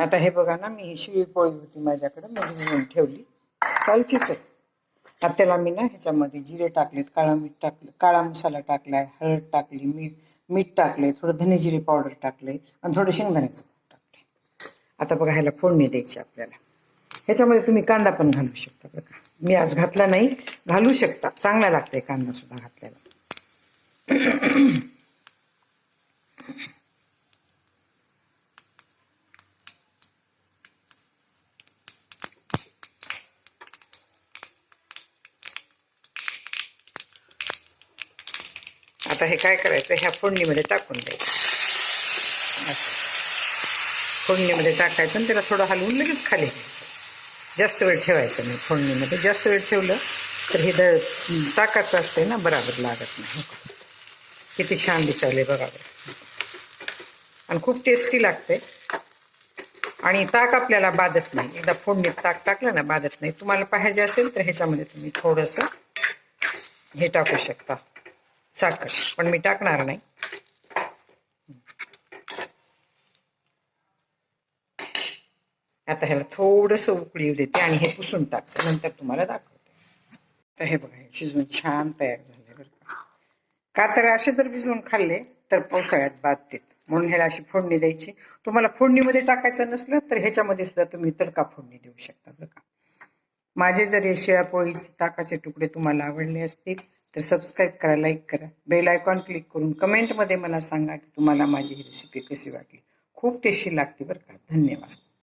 आता हे बघा ना मी शिळी पोळी होती माझ्याकडे मी भिजवून ठेवली. कालचीच आहे. आता त्याला मी ना ह्याच्यामध्ये जिरे टाकलेत काळा मीठ टाकलं काळा मसाला टाकलाय हळद टाकली मीठ मीठ टाकले थोडं धने जिरे पावडर टाकले आणि थोडं शेंगदाण्याचं टाकले आता बघा ह्याला फोडणी द्यायची आपल्याला. ह्याच्यामध्ये तुम्ही कांदा पण घालू शकता बघा. मी आज घातला नाही घालू शकता. चांगला लागतंय कांदा सुद्धा घातलेला आता हे काय करायचं? ह्या फोडणीमध्ये टाकून द्यायचं. फोडणीमध्ये टाकायचं आणि त्याला थोडं हलवून लगेच खाली घ्यायचं. जास्त वेळ ठेवायचं नाही फोडणीमध्ये. जास्त वेळ ठेवलं तर हे द ताकाचं असते ना बराबर लागत नाही. किती छान दिसायले बघावर आणि खूप टेस्टी लागते आणि ताक आपल्याला बाधत नाही. एकदा फोडणीत ताक टाकलं ना बाधत नाही. तुम्हाला पाहिजे असेल तर ह्याच्यामध्ये तुम्ही थोडंसं हे टाकू शकता. साखर पण मी टाकणार नाही. आता ह्याला थोडंसं उकळी येऊ देते आणि हे पुसून टाकते नंतर तुम्हाला दाखवते. तर हे बघा हे शिजून छान तयार झाले बरं का. का तर असे जर भिजवून खाल्ले तर पावसाळ्यात बाधतेत म्हणून ह्याला अशी फोडणी द्यायची. तुम्हाला फोडणीमध्ये टाकायचं नसलं तर ह्याच्यामध्ये सुद्धा तुम्ही तडका फोडणी देऊ शकता बरं का. माझे जर हे शिळ्या पोळी ताकाचे तुकडे तुम्हाला आवडले असतील तर सबस्क्राईब करा लाईक करा. बेल आयकॉन क्लिक करून कमेंटमध्ये मला सांगा की तुम्हाला माझी ही रेसिपी कशी वाटली. खूप टेस्टी लागते बरं का. धन्यवाद.